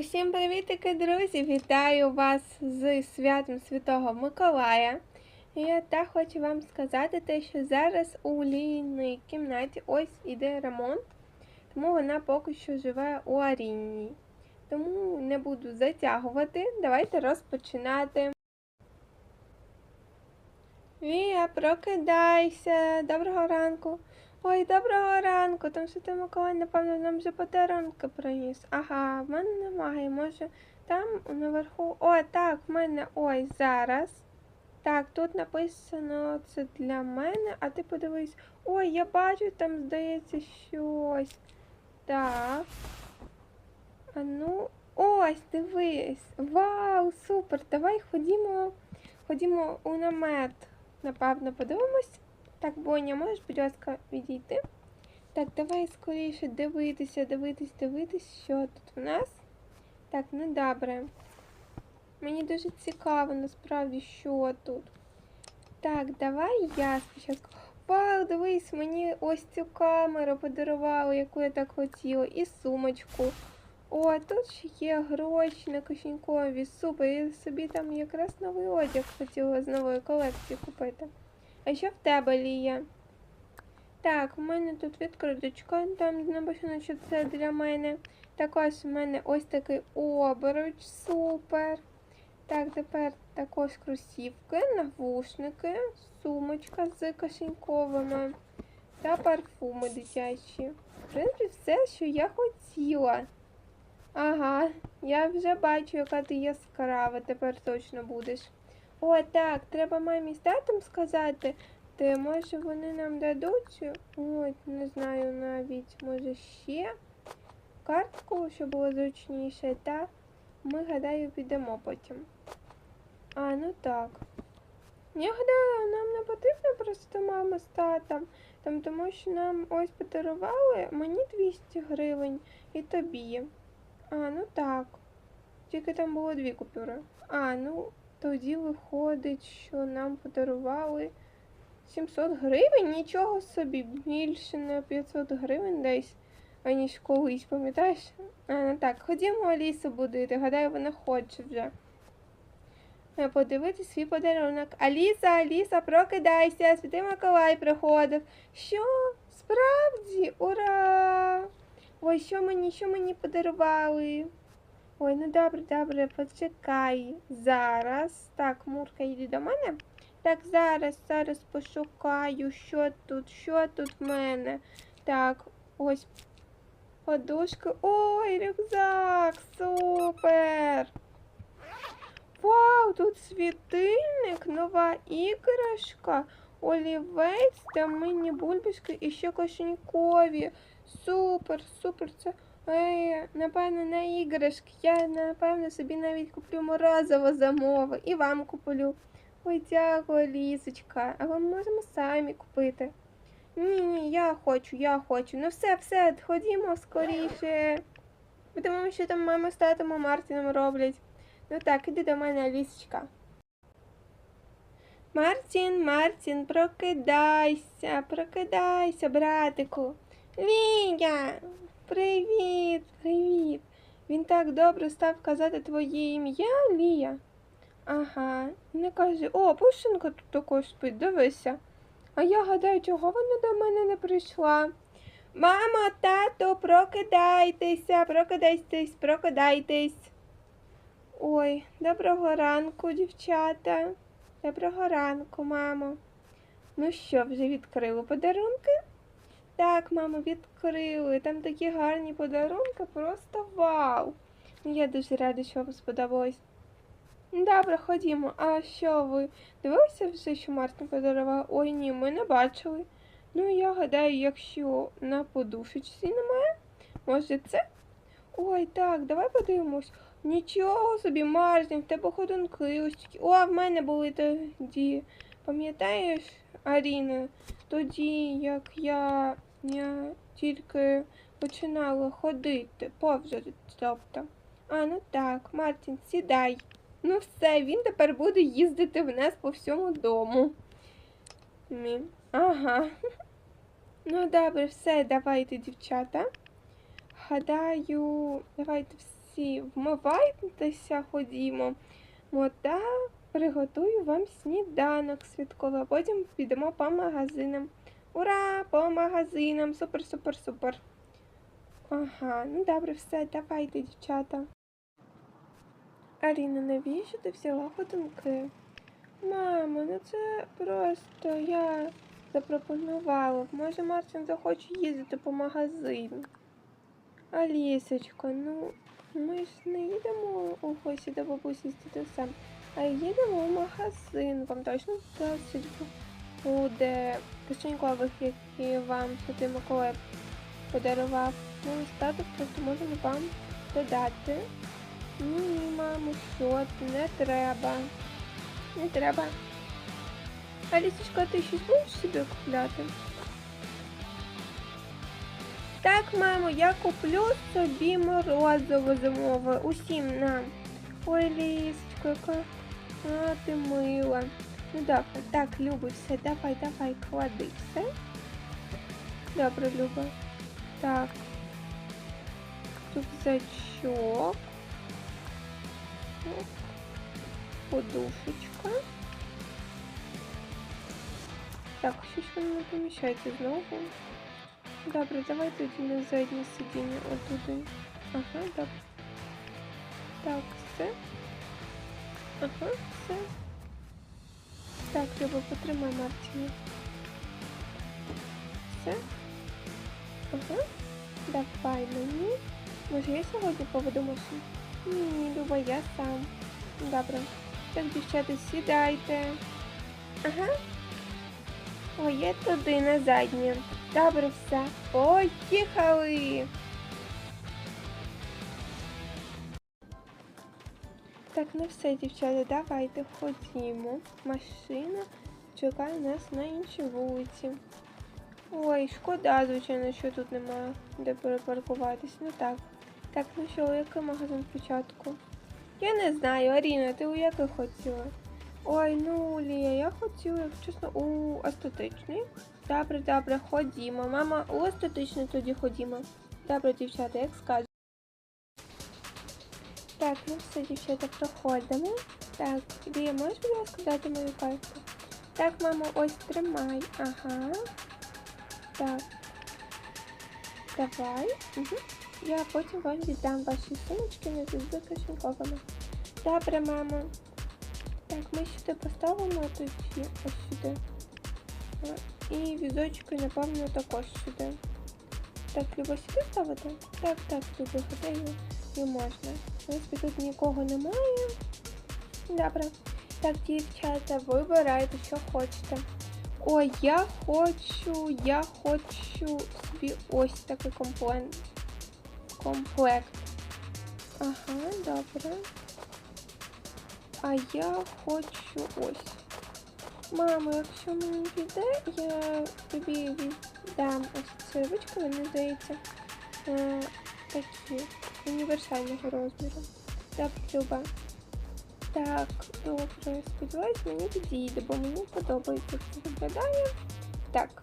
Усім привітики, друзі! Вітаю вас з святом Святого Миколая. Я так хочу вам сказати, те, що зараз у Лійній кімнаті ось іде ремонт, тому вона поки що живе у Арінії. Тому не буду затягувати. Давайте розпочинати. Вія, прокидайся! Доброго ранку! Ой, доброго ранку! Там Святий Миколай, напевно, нам вже подарунки приніс. Ага, в мене немає. Може, там наверху. О, так, в мене ой, зараз. Так, тут написано це для мене, а ти подивись. Ой, я бачу, там здається щось. Так. А ну, ось, дивись. Вау, супер! Давай ходімо, ходімо у намет. Напевно, подивимось. Так, Боня, можеш, будь ласка, відійти? Так, давай скоріше дивитися, дивитись, дивитись, що тут у нас. Так, ну добре. Мені дуже цікаво насправді, що тут. Так, давай я спочатку. Вау, дивись, мені ось цю камеру подарували, яку я так хотіла, і сумочку. О, тут ще є гроші на кишенькові. Супер, я собі там якраз новий одяг хотіла з нової колекції купити. А що в тебе, Лія? Так, у мене тут відкриточка, там написано, що це для мене. Також у мене ось такий обруч, супер. Так, тепер також кросівки, навушники, сумочка з кишеньковими та парфуми дитячі. В принципі, все, що я хотіла. Ага, я вже бачу, яка ти яскрава, тепер точно будеш. О, так, треба мамі з татом сказати. Ти, може, вони нам дадуть, ой, не знаю навіть, може ще картку, щоб було зручніше, та ми, гадаю, підемо потім. А, ну так. Я гадаю, нам не потрібно просто мама з татом, там, тому що нам ось подарували мені 200 гривень і тобі. А, ну так. Тільки там було дві купюри. А, ну тоді виходить, що нам подарували 700 гривень, нічого собі, більше на 500 гривень десь, аніж колись, пам'ятаєш? А, ну так, ходімо Алісу будити, гадаю, вона хоче вже. Е, Подивити свій подарунок. Аліса, Аліса, прокидайся, святий Миколай приходив. Що? Справді? Ура! Ой, що мені, що мені подарували? Ой, ну добре, добре, почекай. Зараз. Так, Мурка, йди до мене. Так, зараз, зараз пошукаю, що тут, що тут в мене. Так, ось подушка. Ой, рюкзак, супер! Вау, тут світильник, нова іграшка, олівець та міні-бульбашки і ще кошенькові. Супер, супер, це. Ей, напевно, на іграшки. Я, напевно, собі навіть куплю морозиво замову і вам куплю. Ой, дякую, Лісочка. А ми можемо самі купити. Ні, ні, я хочу, я хочу. Ну все, все, ходімо скоріше. Подивимо, що там мама з татом Мартіном роблять. Ну так, іди до мене, Алісочка. Мартін, Мартін, прокидайся, прокидайся, братику. Віня, привіт, привіт. Він так добре став казати твоє ім'я, Лія. Ага, не кажи. О, пушинка тут також спить, дивися. А я гадаю, чого вона до мене не прийшла. Мамо, тато, прокидайтеся, прокидайтесь, прокидайтесь. Ой, доброго ранку, дівчата. Доброго ранку, мамо. Ну що, вже відкрили подарунки? Так, мамо, відкрили. Там такі гарні подарунки, просто вау. Я дуже рада, що вам сподобалось. Добре, ходімо. А що ви дивилися все, що Мартин подарував? Ой, ні, ми не бачили. Ну, я гадаю, якщо на подушечці немає, може це? Ой, так, давай подивимось. Нічого собі, Мартин, в тебе ходунки ось такі. О, в мене були тоді. Пам'ятаєш, Аріна, тоді, як я, я тільки починала ходити, повзати, тобто. А, ну так, Мартін, сідай. Ну все, він тепер буде їздити в нас по всьому дому. Мі. Ага. Ну добре, все, давайте, дівчата. Гадаю, давайте всі вмивайтеся, ходімо. Мота приготую вам сніданок святковий, а потім підемо по магазинам. Ура! По магазинам! Супер, супер, супер. Ага, ну добре, все, давайте, дівчата. Аріна, навіщо ти взяла ходунки? Мамо, ну це просто я запропонувала. Може Мартин захоче їздити по магазину. Алісочко, ну ми ж не їдемо у гості до бабусі з дідусем, а їдемо в магазин. Вам точно досить буде кишенькових, які вам Святий Миколай подарував. Ну, статус просто можемо вам додати. Ні, мамо, що ти, не треба. Не треба. Алісочка, ти щось будеш собі купляти? Так, мамо, я куплю собі морозиво зимове. Усім нам. Ой, Лісочка, яка а, ти мила. Ну добре, так, Люба, все, давай, давай, клади все. Добре, Люба. Так. Рюкзачок. Оп. Подушечка. Так, щось воно не поміщається знову. Добре, давай тоді на заднє сидіння отуди. Ага, добре. Так, все. Ага, все. Так, Люба, потримай Мартіна. Все. Ага. Давай мені. Може я сьогодні поведу машину? Ні, Люба, я сам. Добре. Так, дівчата, сідайте. Ага. Ой, я туди на заднє. Добре, все. Поїхали. Так, ну все, дівчата, давайте ходімо. Машина чекає нас на іншій вулиці. Ой, шкода, звичайно, що тут немає де перепаркуватись. Ну так. Так, ну що, у який магазин спочатку? Я не знаю, Аріна, ти у який хотіла? Ой, ну Лія, я хотіла, якщо чесно, у естетичний. Добре, добре, ходімо. Мама, у естетичний тоді ходімо. Добре, дівчата, як скажете. Так, ну все, дівчата, проходимо. Так, Лія, можеш, будь ласка, дати мою карту? Так, мамо, ось тримай. Ага. Так. Давай. Угу. Я потім вам віддам ваші сумочки не завжди кишеньковими. Добре, мамо. Так, ми сюди поставимо тоді ось сюди. І візочки, напевно, також сюди. Так, Люба, сюди ставити? Так, так, Люба, гадаю, і можна. Принципі, тут нікого немає. Добре. Так, дівчата, вибирайте, що хочете. Ой, я хочу, я хочу собі ось такий комплект. Комплект. Ага, добре. А я хочу ось. Мамо, якщо мені піде, я тобі віддам ось ці ручки, мені здається, е, такі універсального розміру. Так. Так, добре, сподіваюсь, мені підійде, бо мені подобається, це виглядає. Так.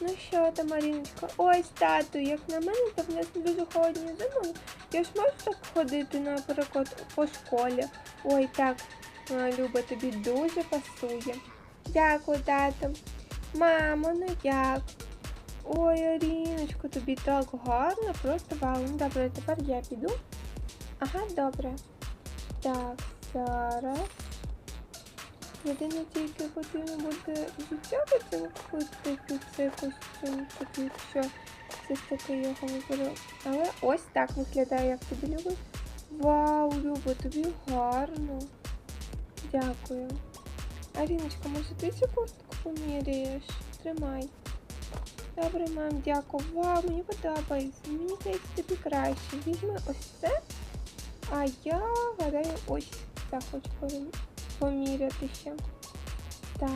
Ну що там, Маріночка? Ой, тату, як на мене, то в нас дуже холодні зимою. Я ж можу так ходити, наприклад, по школі. Ой, так, Люба, тобі дуже пасує. Дякую, тато. Мамо, ну як? Ой, Аріночко, тобі так гарно, просто вау. Ну добре, тепер я піду. Ага, добре. Так, зараз. Єдине тільки потрібно буде потім купити під цей костюм, такий, якщо все ж його виберу. Але ось так виглядає, як тобі любить. Вау, Люба, тобі гарно. Дякую. Аріночка, може ти цю куртку поміряєш? Тримай. Добре, мам, дякую. Вау, мені подобається. Мені здається, тобі краще. Візьми ось це. А я гадаю, ось так хочу пом- поміряти ще. Так.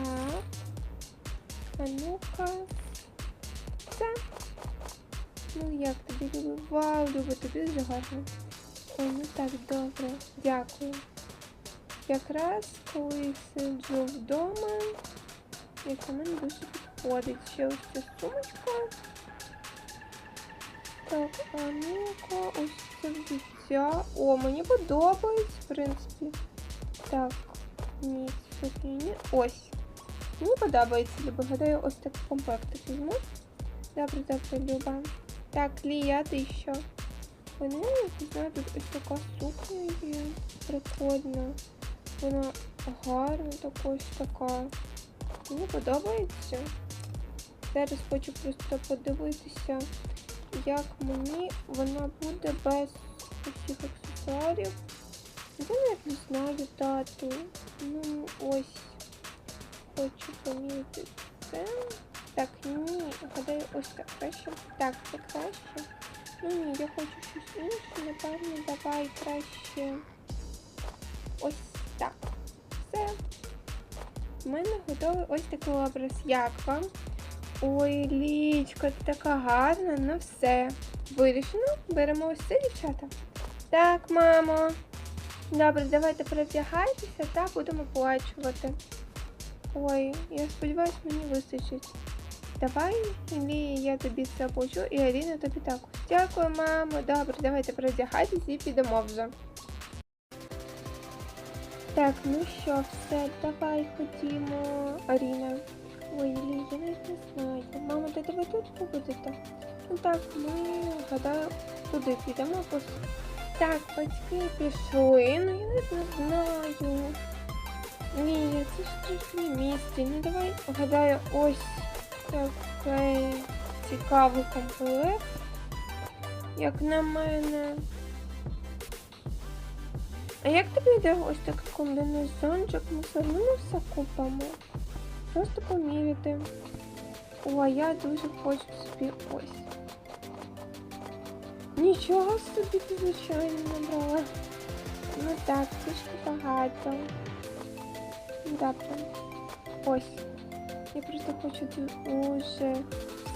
А ну-ка. Це. Ну як тобі Люба? Вау, Люба, тобі дуже гарно. Ой, ну так, добре. Дякую. Якраз коли сиджу вдома, як на мене дуже підходить. Ще ось ця сумочка. Так, а ну-ка, ось це взуття. О, мені подобається, в принципі. Так, ні, сукні, ні. Ось. Мені подобається, Люба. Гадаю, ось так комплектик візьму. Добре, добре, Люба. Так, Лія, ти що? Вони, не знаю, тут ось така сукня є. Прикольна. Вона гарна, така ось така. Мені подобається. Зараз хочу просто подивитися, як мені вона буде без усіх аксесуарів. Я навіть не знаю тату. Ну ось. Хочу поміряти це. Так, ні, гадаю, ось так краще. Так, це краще. Ну ні, я хочу щось інше, напевно, давай краще. Ось так. Все. У мене готовий ось такий образ. Як вам? Ой, лічка, ти така гарна, ну все. Вирішено, беремо ось це, дівчата. Так, мамо. Добре, давайте перевдягайтеся та будемо плачувати. Ой, я сподіваюся, мені вистачить. Давай, Лія, я тобі це оплачу, і Аліна тобі також. Дякую, мамо. Добре, давайте перевдягайтеся і підемо вже. Так, ну що, все, давай ходімо, Аріна. Ой, Лі, я навіть не знаю. Мамо, де ви тут побудете? Ну так, ми, гадаю, туди підемо. Пос... Так, батьки пішли, ну я навіть не знаю. Ні, це ж трошки місце. Ну давай, гадаю, ось такий цікавий комплект. Як на мене. А як тобі йде ось такий комбінезончик? Ми все одно все купимо. Просто поміряти. О, а я дуже хочу собі ось. Нічого собі ти звичайно набрала. Ну так, трішки багато. Добре. Ось. Я просто хочу дуже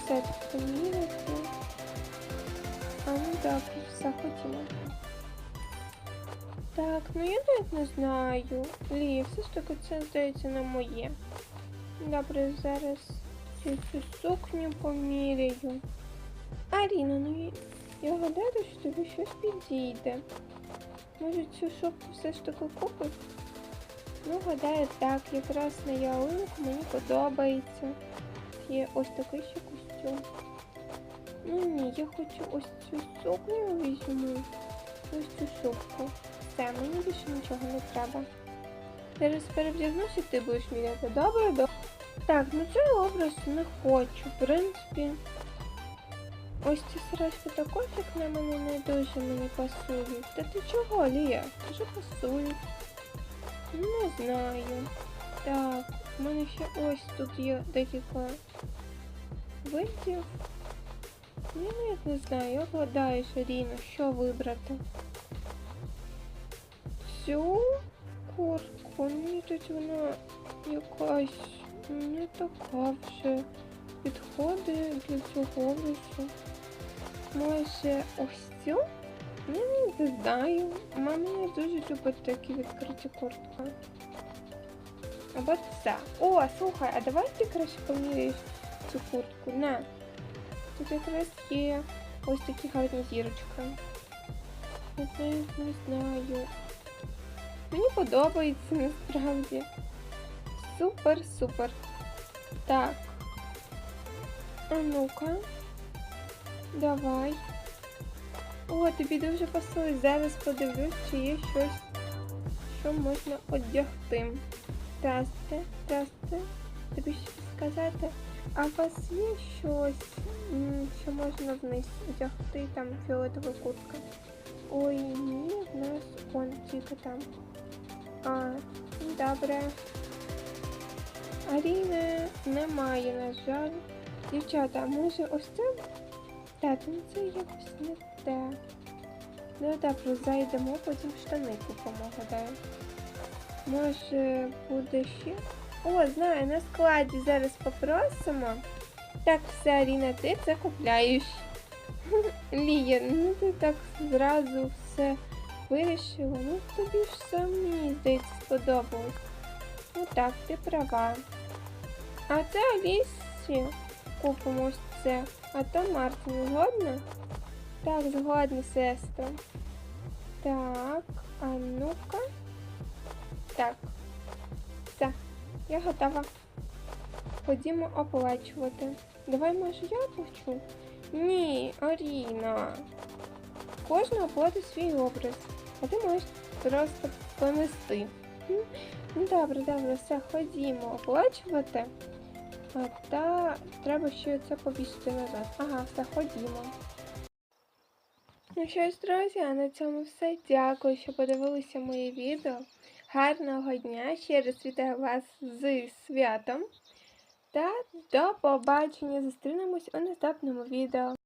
все тут поміряти. А ну добре, все хотіла. Так, ну я навіть не знаю. Лі, все ж таки це здається на моє. Добре, зараз цю сукню поміряю. Аріна, ну я- гадаю, що тобі щось підійде. Може цю шопку все ж таки купиш? Ну, гадаю, так, якраз на ялинку мені подобається. Є ось такий ще костюм. Ну ні, я хочу ось цю сукню візьму. Ось цю шубку. Все, мені більше нічого не треба. Зараз перевдягнуся, ти будеш міряти. Добре, добре. Так, ну цей образ не хочу. В принципі. Ось ці сережки також, як на мене не дуже мені пасують. Та ти чого, Лія? Дуже пасують. Ну, Не знаю. Так, у мене ще ось тут є декілька видів. Я навіть не знаю, як гадаєш, Аріна, що вибрати. Цю куртку, мені тут вона якась не така вже підходить для цього образу. Може ось цю? Я не знаю. Мама дуже любить такі відкриті куртки. Або це. О, слухай, а давай ти краще поміряєш цю куртку. На. Тут якраз є ось такі гарні зірочки. Я не знаю. Мені подобається насправді. Супер, супер. Так. А ну-ка. Давай. О, тобі дуже пасує. Зараз подивлюсь, чи є щось, що можна одягти. Здрасте, здрасте. Тобі що сказати? А у вас є щось, що можна вниз одягти, там фіолетова куртка? Ой, ні, в нас он тільки там. А, добре. Аріни немає, на жаль. Дівчата, а може ось це? Так, ну це якось не те. Ну добре, зайдемо, потім штани купимо, гадаю. Може буде ще? О, знаю, на складі зараз попросимо. Так, все, Аріна, ти це купляєш. Лія, ну ти так зразу все вирішила. Ну тобі ж самі, здається, сподобалось. Ну так, ти права. А це Алісі купимо це. А то Мартин, згодна? Так, згодна, сестра. Так, а ну-ка. Так. Все, я готова. Ходімо оплачувати. Давай, може, я оплачу? Ні, Аріна. Кожна оплатить свій образ, а ти можеш просто понести. Ну, добре, добре, все, ходімо оплачувати. А та треба ще це повісити назад. Ага, все, ходімо. Ну що ж, друзі, а на цьому все. Дякую, що подивилися моє відео. Гарного дня! Ще раз вітаю вас з святом. Та до побачення! Зустрінемось у наступному відео.